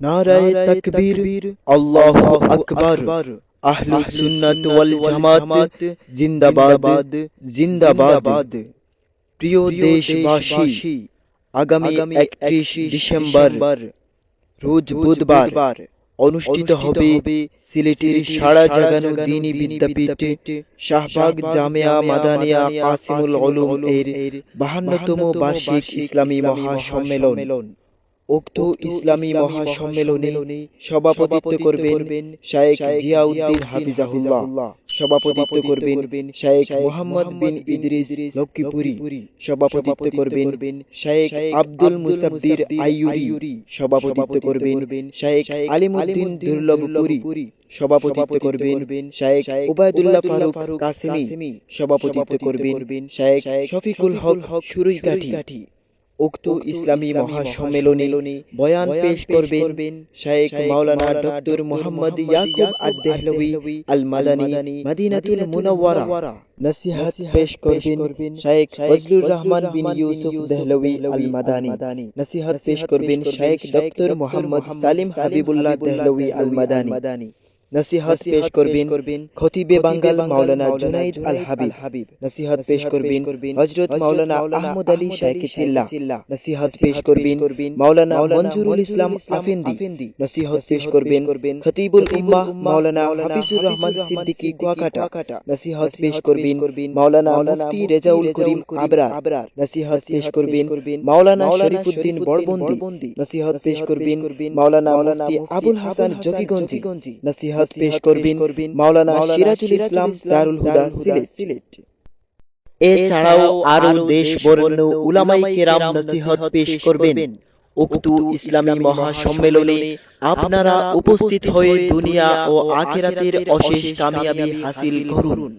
নারায়ে তাকবীর আল্লাহু আকবার। আহলুস সুন্নাত ওয়াল জামাত জিন্দাবাদ জিন্দাবাদ প্রিয় দেশবাসী আগামী একত্রিশ ডিসেম্বর রোজ বুধবার অনুষ্ঠিত হবে সিলেটের সারা জাগানো দিনী বিদ্যাপীঠে শাহবাগ জামিয়া মাদানিয়া কাসিমুল উলুম এর বাহান্নতম বার্ষিক ইসলামী মহাসম্মেলন। উক্ত ইসলামী মহাসম্মেলনে সভাপতিত্ব করবেন শায়েখ জিয়াউদ্দিন হাফিজাহুল্লাহ। সভাপতিত্ব করবেন শায়েখ মোহাম্মদ বিন ইদ্রিস লক্ষ্মীপুরি। সভাপতিত্ব করবেন শায়েখ আব্দুল মুসাব্বির আইয়ুরি। সভাপতিত্ব করবেন শায়েখ আলিমুদ্দিন দুর্লভপুরি। সভাপতিত্ব করবেন শায়েখ উবায়দুল্লাহ ফারুক কাসেমি। সভাপতিত্ব করবেন শায়েখ শফিকুল হক সুরুজগাঠি উক্ত ইসলামী মহাসম্মেলনে বয়ান পেশ করবেন শায়েখ মাওলানা ডক্টর মোহাম্মদ ইয়াকুব আদ-দেহলভী আল মাদানী মদিনাতুল মুনাওয়ারা। নসিহত পেশ করবেন শায়েখ ফজলুর রহমান বিন ইউসুফ দেহলভী আল মাদানী নসিহত পেশ করবেন শায়েখ ডক্টর মোহাম্মদ সালিম হাবিবুল্লাহ দেহলভী আল মাদানী নসিহত পেশ করবেন খতিবে বাঙ্গাল মাওলানা জুনাইদ আল হাবিব। নসিহত পেশ করবেন হযরত মাওলানা আহমদ আলী শাইখ চিল্লা। নসিহত পেশ করবেন মাওলানা মনজুরুল ইসলাম আফেন্দি। নসিহত পেশ করবেন খতিবুল উম্মাহ মাওলানা হাফিজুর রহমান সিদ্দিকী কুয়াকাটা। নসিহত পেশ করবেন মাওলানা মুফতি রেজাউল করিম আবরার। নসিহত পেশ করবেন মাওলানা শরীফুদ্দিন বড়বন্দি নসিহত পেশ করবেন মাওলানা মুফতি আবুল হাসান জকিগঞ্জি নসিহত পেশ করবেন মাওলানা সিরাজুল ইসলাম দারুল হুদা সিলেট। এছাড়াও আরও দেশ বরেণ্য উলামাই কেরাম নসিহত পেশ করবেন। উক্ত ইসলামী মহাসম্মেলনে আপনারা উপস্থিত হয়ে দুনিয়া ও আখিরাতের অশেষ কামিয়াবি হাসিল করুন।